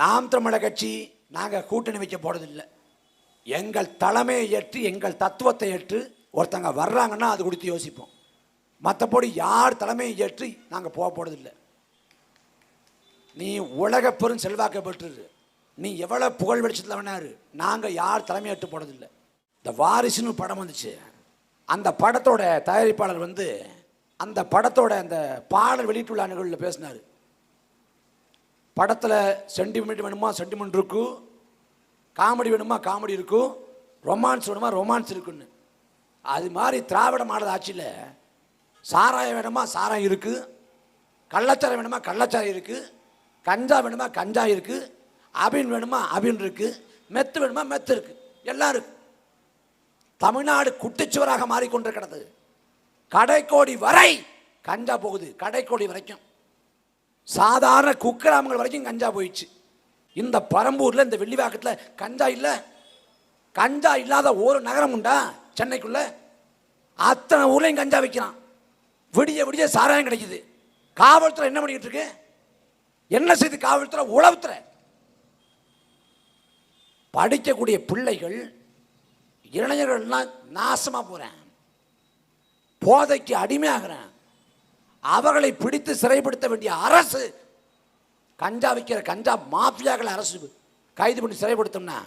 நாம் தமிழக கட்சி நாங்கள் கூட்டணி வைக்க போகிறதில்லை எங்கள் தலைமையை ஏற்று எங்கள் தத்துவத்தை ஏற்று ஒருத்தங்க வர்றாங்கன்னா அது கொடுத்து யோசிப்போம். மற்றபடி யார் தலைமையை ஏற்று நாங்கள் போக போகிறதில்லை நீ உலக பெரும் செல்வாக்க பெற்றுரு. நீ எவ்வளோ புகழ் வெளிச்சத்தில் வேணாரு. நாங்கள் யார் தலைமையேற்று போகிறதில்லை இந்த வாரிசுன்னு படம் வந்துச்சு. அந்த படத்தோட தயாரிப்பாளர் வந்து அந்த படத்தோட அந்த பாடல் வெளியிட்டுள்ள நிகழ்வில் பேசினார். படத்தில் சென்டிமெண்ட் வேணுமா? சென்டிமெண்ட் இருக்கும் காமெடி வேணுமா? காமெடி இருக்கும் ரொமான்ஸ் வேணுமா? ரொமான்ஸ் இருக்குன்னு. அது மாதிரி திராவிட மாடல் ஆட்சியில் சாராயம் வேணுமா? சாராயம் இருக்குது கள்ளச்சாரம் வேணுமா? கள்ளச்சாரம் இருக்குது கஞ்சா வேணுமா? கஞ்சா இருக்குது அபின் வேணுமா? அபின் இருக்குது மெத்து வேணுமா? மெத்து இருக்குது எல்லாம் இருக்குது தமிழ்நாடு குட்டிச்சுவராக மாறிக்கொண்டிருக்கிறது. கடைக்கோடி வரை கஞ்சா போகுது. கடைக்கோடி வரைக்கும். சாதாரண குக்கிராமங்கள் வரைக்கும் கஞ்சா போயிடுச்சு. இந்த பரம்பூரில் இந்த வெள்ளிவாக்கத்தில் கஞ்சா இல்லை. கஞ்சா இல்லாத ஒரு நகரம் உண்டா சென்னைக்குள்ள? அத்தனை ஊர்லையும் கஞ்சா வைக்கிறான். விடிய விடிய சாராயம் கிடைக்குது. காவல்துறை என்ன பண்ணிக்கிட்டு இருக்கு? என்ன செய்து காவல்துறை? உளவுத்துறை. படிக்கக்கூடிய பிள்ளைகள் இளைஞர்கள்லாம் நாசமாக போகிறேன் போதைக்கு அடிமையாகிறேன். அவர்களை பிடித்து சிறைப்படுத்த வேண்டிய அரசு கஞ்சா விற்கிற கஞ்சா மாஃபியாக்களை அரசு கைது பண்ணி சிறைப்படுத்தோம்னா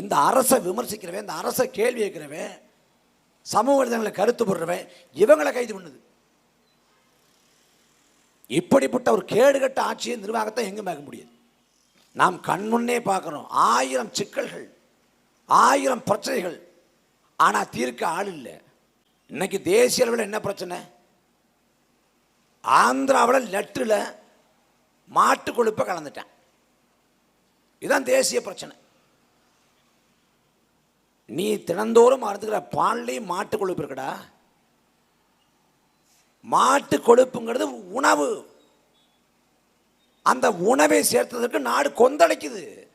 இந்த அரசை விமர்சிக்கிறவன் இந்த அரசை கேள்வி கேட்கிறவன் சமூக விதங்களை கருத்து போடுறவன் இவங்களை கைது பண்ணுது. இப்படிப்பட்ட ஒரு கேடுகட்ட ஆட்சியை நிர்வாகத்தை எங்கும் பார்க்க முடியாது? நாம் கண்முன்னே பார்க்குறோம். ஆயிரம் சிக்கல்கள் ஆயிரம் பிரச்சனைகள் ஆனால் தீர்க்க ஆள் இல்லை. இன்னைக்கு தேசிய அளவில் என்ன பிரச்சனை? ஆந்திராவில் லெட்டில் மாட்டு கொழுப்பை கலந்துட்டேன். இதுதான் தேசிய பிரச்சனை. நீ தினந்தோறும் அறுத்துக்கிற பால்லையும் மாட்டு கொழுப்பு இருக்குடா. மாட்டு கொழுப்புங்கிறது உணவு. அந்த உணவை சேர்த்ததற்கு நாடு கொந்தளிக்குது.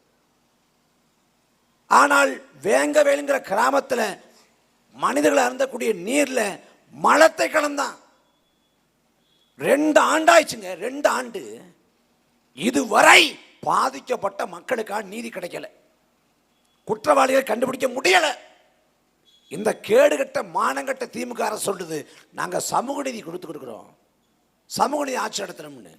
ஆனால் வேங்கவேலுங்கிற கிராமத்தில் மனிதர்கள் அருந்தக்கூடிய நீரில் மலத்தை கலந்தான். ரெண்டு ஆண்டாயிடுச்சுங்க ரெண்டு ஆண்டு. இதுவரை பாதிக்கப்பட்ட மக்களுக்கான நீதி கிடைக்கல. குற்றவாளிகளை கண்டுபிடிக்க முடியல. இந்த கேடுகட்ட மானங்கட்ட திமுக அரசு சொல்லுது நாங்கள் சமூக நீதி கொடுத்து கொடுக்குறோம் சமூக நீதி ஆட்சி நடத்தணும்னு.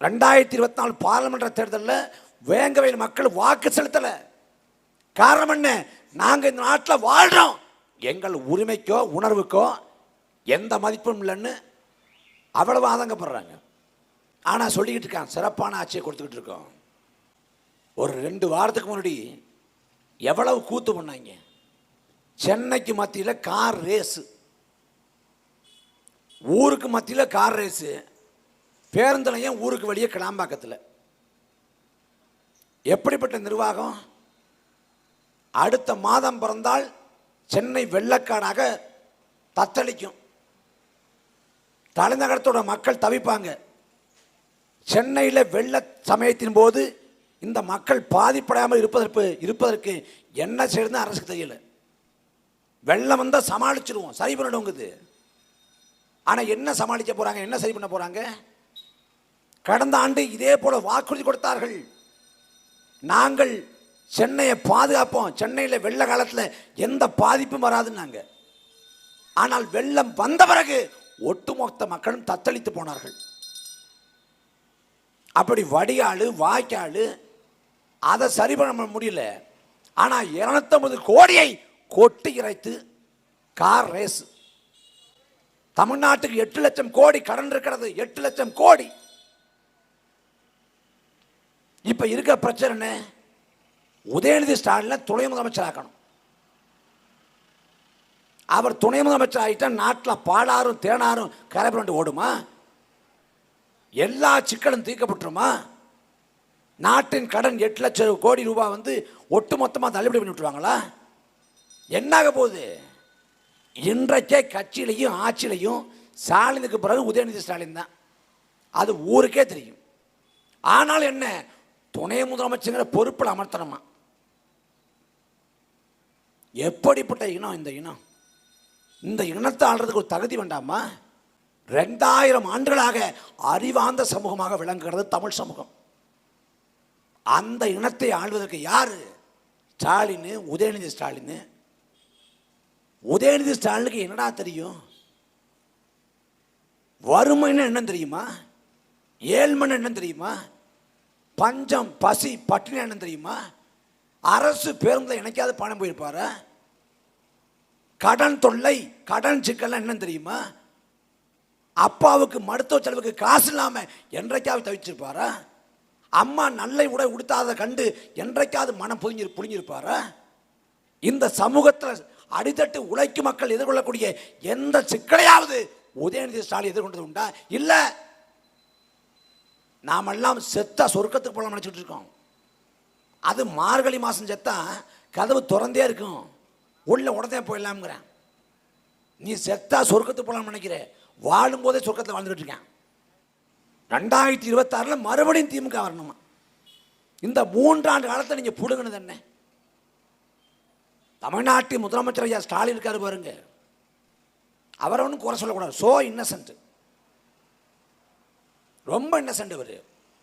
ரெண்டாயிரத்தி இருபத்தி நாலு பாராளுமன்ற தேர்தலில் வேங்கவையில் மக்கள் வாக்கு செலுத்தலை. காரணம் என்ன? நாங்கள் இந்த நாட்டில் வாழ்கிறோம் எங்கள் உரிமைக்கோ உணர்வுக்கோ எந்த மதிப்பும் இல்லைன்னு அவ்வளவு ஆதங்கப்படுறாங்க. ஆனால் சொல்லிக்கிட்டு இருக்கான் சிறப்பான ஆட்சியை கொடுத்துக்கிட்டு இருக்கோம். ஒரு ரெண்டு வாரத்துக்கு முன்னாடி எவ்வளவு கூத்து பண்ணாங்க. சென்னைக்கு மத்தியில் கார் ரேஸு. ஊருக்கு மத்தியில் கார் ரேஸு. பேருந்துலையும் ஊருக்கு வெளியே கிளாம்பாக்கத்தில்? எப்படிப்பட்ட நிர்வாகம்? அடுத்த மாதம் பிறந்தால் சென்னை வெள்ளக்காடாக தத்தளிக்கும். தலைநகரத்தோட மக்கள் தவிப்பாங்க. சென்னையில் வெள்ள சமயத்தின் போது இந்த மக்கள் பாதிப்படையாமல் இருப்பதற்கு இருப்பதற்கு என்ன செய்யறது அரசுக்கு தெரியல. வெள்ளம் வந்தால் சமாளிச்சிருவோம். சரி பண்ணிடுவோங்குது. ஆனால் என்ன சமாளிக்க போகிறாங்க என்ன சரி பண்ண போகிறாங்க கடந்த ஆண்டு இதே போல் வாக்குறுதி கொடுத்தார்கள். நாங்கள் சென்னையை பாதுகாப்போம். சென்னையில் வெள்ள காலத்தில் எந்த பாதிப்பும் வராதுன்னாங்க. ஆனால் வெள்ளம் வந்த பிறகு ஒட்டுமொத்த மக்களும் தத்தளித்து போனார்கள். அப்படி வடிகாலு வாய்க்காலு அதை சரி பண்ண முடியல. ஆனால் இருநூத்தம்பது கோடியை கொட்டி இறைத்து கார் ரேஸ். தமிழ்நாட்டுக்கு எட்டு லட்சம் கோடி கடன் இருக்கிறது எட்டு லட்சம் கோடி. இப்போ இருக்க பிரச்சனை உதயநிதி ஸ்டாலினை துணை முதலமைச்சர் ஆக்கணும் அவர் துணை முதலமைச்சர் ஆகிட்டா நாட்டில் பாலாறும் தேனாரும் கரைபுரண்டு ஓடுமா? எல்லா சிக்கலும் தீர்க்கப்பட்டுருமா? நாட்டின் கடன் எட்டு லட்சம் கோடி ரூபாய் வந்து ஒட்டு மொத்தமாக தள்ளுபடி பண்ணி விட்டுருவாங்களா? என்னாக போகுது? இன்றைக்கே கட்சியிலையும் ஆட்சியிலையும் ஸ்டாலினுக்கு பிறகு உதயநிதி ஸ்டாலின் தான். அது ஊருக்கே தெரியும். ஆனால் என்ன? துணை முதலமைச்சருங்கிற பொறுப்பில் அமர்த்தணுமா? எப்படிப்பட்ட இனம் இந்த இனம்? இந்த இனத்தை ஆள்றதுக்கு ஒரு தகுதி வேண்டாமா? ரெண்டாயிரம் ஆண்டுகளாக அறிவார்ந்த சமூகமாக விளங்குகிறது தமிழ் சமூகம். அந்த இனத்தை ஆள்வதற்கு யார்? ஸ்டாலின் உதயநிதி ஸ்டாலின். உதயநிதி ஸ்டாலினுக்கு என்னடா தெரியும்? வறுமைன்னு என்ன தெரியுமா? ஏழ்மைன்னு என்ன தெரியுமா? பஞ்சம் பசி பட்டினி என்ன தெரியுமா? அரசு பேருந்தில் இணைக்காத பணம் போயிருப்பாரா? கடன் தொல்லை கடன் சிக்கல்லாம் என்ன தெரியுமா? அப்பாவுக்கு மருத்துவ செலவுக்கு காசு இல்லாமல் என்றைக்காவது தவிச்சிருப்பாரா? அம்மா நல்ல உடை உடுத்தாத கண்டு என்றைக்காவது மனம் புரிஞ்சு புரிஞ்சிருப்பாரா இந்த சமூகத்தில் அடித்தட்டு உழைக்கும் மக்கள் எதிர்கொள்ளக்கூடிய எந்த சிக்கலையாவது உதயநிதி ஸ்டாலின் எதிர்கொண்டது உண்டா? இல்லை நாமெல்லாம் செத்தா சொர்க்கத்துக்கு போகலாம் நினச்சிட்டு இருக்கோம். அது மார்கழி மாதம் செத்தா கதவு திறந்தே இருக்கும். உள்ள உடனே போயிடலாம்ங்கிறேன். நீ செத்தா சொர்க்கத்துக்கு போகலாம்னு நினைக்கிற. வாழும் போதே சொர்க்கத்தில் வாழ்ந்துட்டு இருக்கேன். ரெண்டாயிரத்தி இருபத்தாறில் மறுபடியும் திமுக வரணுமா? இந்த மூன்றாண்டு காலத்தை நீங்கள் பிடுங்கினது என்ன? தமிழ்நாட்டின் முதலமைச்சர் ஐயா ஸ்டாலின் இருக்காரு பாருங்க. அவரை ஒன்றும் குறை சொல்லக்கூடாது. சோ இன்னசென்ட் ரொம்ப இன்னசென்ட் அவர்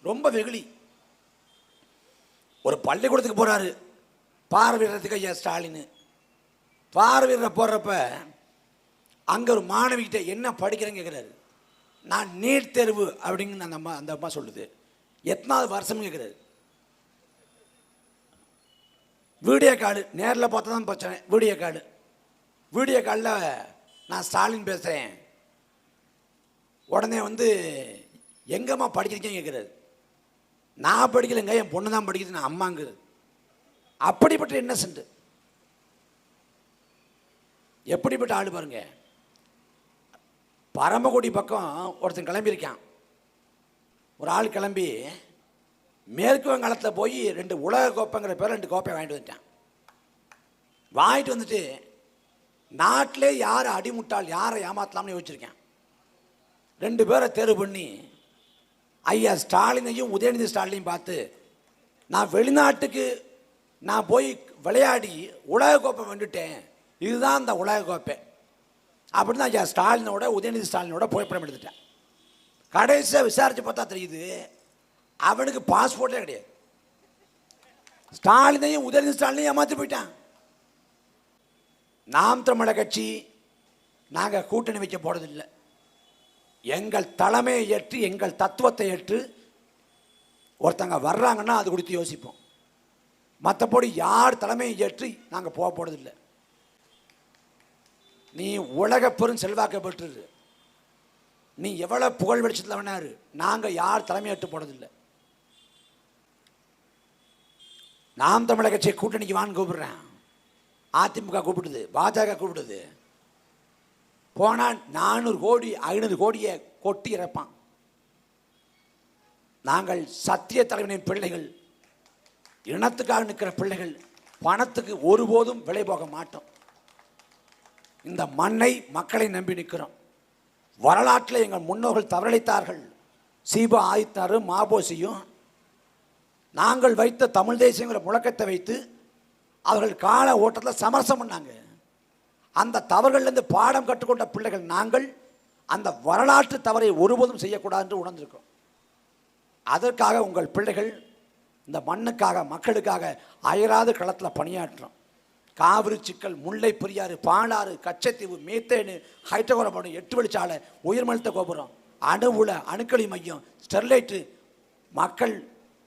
ரொம்ப வெகுளி. ஒரு பள்ளிக்கூடத்துக்கு போகிறாரு பார்வையிடறதுக்கு ஐயா ஸ்டாலின். பார்வையில் போடுறப்ப அங்கே ஒரு மாணவிகிட்ட என்ன படிக்கிறேன்னு கேட்குறாரு நான் நீட் தேர்வு அப்படின்னு அந்த அம்மா அந்த அம்மா சொல்லுது. எத்தனாவது வருஷம்னு கேட்குறாரு வீடியோ கார்டு நேரில் பார்த்தா தான் பிரச்சனை. வீடியோ கார்டு வீடியோ காலில் நான் ஸ்டாலின் பேசுகிறேன் உடனே வந்து எங்கம்மா படிக்கிறீங்கன்னு கேட்குறாரு நான் படிக்கலைங்க என் பொண்ணு தான் படிக்கிறது நான் அம்மாங்கிறது அப்படிப்பட்ட இன்னசென்ட் எப்படிப்பட்ட ஆள் பாருங்க. பரமக்குடி பக்கம் ஒருத்தன் கிளம்பியிருக்கான். ஒரு ஆள் கிளம்பி மேற்கு வங்காளத்தில் போய் ரெண்டு உலக கோப்பைங்கிற பேர் ரெண்டு கோப்பை வாங்கிட்டு வந்துட்டான். வாங்கிட்டு வந்துட்டு நாட்டிலே யார் அடிமுட்டால் யாரை ஏமாற்றலாம்னு யோசிச்சிருக்கேன். ரெண்டு பேரை தேர்வு பண்ணி ஐயா ஸ்டாலினையும் உதயநிதி ஸ்டாலினையும் பார்த்து நான் வெளிநாட்டுக்கு நான் போய் விளையாடி உலக கோப்பை வந்துட்டேன் இதுதான் அந்த உலக கோப்பை. அப்படின்னு தான் ஸ்டாலினோட உதயநிதி ஸ்டாலினோட புகைப்படம் எடுத்துட்டேன். கடைசியாக விசாரித்து பார்த்தா தெரியுது அவனுக்கு பாஸ்போர்ட்டே கிடையாது. ஸ்டாலினையும் உதயநிதி ஸ்டாலினையும் ஏமாற்றி போயிட்டான். நாம் தமிழக கட்சி நாங்கள் கூட்டணி வைக்க போகிறதில்லை எங்கள் தலைமையை ஏற்று எங்கள் தத்துவத்தை ஏற்று ஒருத்தங்க வர்றாங்கன்னா அது குறித்து யோசிப்போம். மற்றபடி யார் தலைமையை ஏற்று நாங்கள் போக போகிறதில்லை நீ உலக பெரும் செல்வாக்க நீ எவ்வளோ புகழ் வெளிச்சத்தில் வேணாரு. நாங்கள் யார் தலைமையேற்று போனதில்லை. நாம் தமிழக கட்சியை கூட்டணிக்கு வான்னு கூப்பிடுறேன். அதிமுக கூப்பிடுது பாஜக கூப்பிடுது. போனால் நானூறு கோடி ஐநூறு கோடியை கொட்டி இறப்பான். நாங்கள் சத்திய தலைவனின் பிள்ளைகள் இனத்துக்காக நிற்கிற பிள்ளைகள் பணத்துக்கு ஒருபோதும் விலை போக மாட்டோம். இந்த மண்ணை மக்களை நம்பி நிற்கிறோம். வரலாற்றில் எங்கள் முன்னோர்கள் தவறளித்தார்கள். சீபா ஆதித்தாரும் மாபோசியும் நாங்கள் வைத்த தமிழ் தேசியங்கிற முழக்கத்தை வைத்து அவர்கள் கால ஓட்டத்தில் சமரசம் பண்ணாங்க. அந்த தவறுகள்லேருந்து பாடம் கற்றுக்கொண்ட பிள்ளைகள் நாங்கள் அந்த வரலாற்று தவறை ஒருபோதும் செய்யக்கூடாது என்று உணர்ந்திருக்கோம் அதற்காக உங்கள் பிள்ளைகள் இந்த மண்ணுக்காக மக்களுக்காக அயராது களத்தில் பணியாற்றோம் காவிரி சிக்கல் முல்லை பெரியாறு பாலாறு கச்சத்தீவு மீத்தேனு ஹைட்ரோகோரபோடு எட்டு வழிச்சாலை உயர்மழுத்த கோபுரம் அணுவுல அணுக்களி மையம் ஸ்டெர்லைட்டு மக்கள்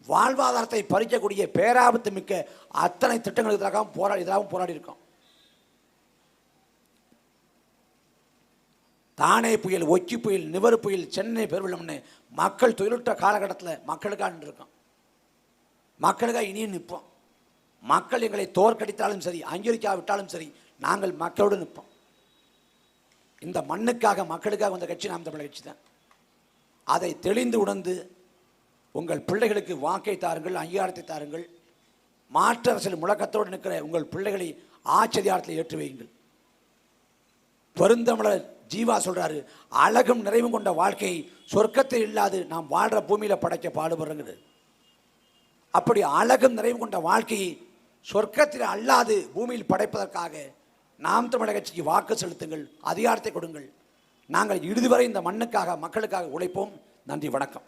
வாழ்வாதாரத்தை பறிக்கக்கூடிய பேராபத்து மிக்க அத்தனை திட்டங்களுக்கு எதிராகவும் போராடி எதிராகவும் போராடி இருக்கோம் தானே புயல் ஒக்கி புயல் நிவர் புயல் சென்னை பெருவெள்ளம்னு மக்கள் தொழிலுற்ற காலகட்டத்தில் மக்களுக்காக நின்றுருக்கோம். மக்களுக்காக இனியும் நிற்போம். மக்கள் எங்களை தோற்கடித்தாலும் சரி அங்கீகரிக்காவிட்டாலும் சரி நாங்கள் மக்களோடு நிற்போம். இந்த மண்ணுக்காக மக்களுக்காக வந்த கட்சி நாம் தமிழர் கட்சி தான். அதை தெளிந்து உணர்ந்து உங்கள் பிள்ளைகளுக்கு வாக்கை தாருங்கள் அங்கீகாரத்தை தாருங்கள் மாற்று அரசியல் முழக்கத்தோடு நிற்கிற உங்கள் பிள்ளைகளை ஆச்சரியாரத்தில் ஏற்றி வையுங்கள். பெருந்தமிழர் ஜீவா சொல்கிறாரு அழகும் நிறைவும் கொண்ட வாழ்க்கை சொர்க்கத்தில் இல்லாது நாம் வாழ்கிற பூமியில் படைக்க பாடுபடுறது அப்படி அழகும் நிறைவும் கொண்ட வாழ்க்கையை சொர்க்கத்தில் அல்லாது பூமியில் படைப்பதற்காக நாம் தமிழக கட்சிக்கு வாக்கு செலுத்துங்கள் அதிகாரத்தை கொடுங்கள். நாங்கள் இறுதி வரை இந்த மண்ணுக்காக மக்களுக்காக உழைப்போம். நன்றி வணக்கம்.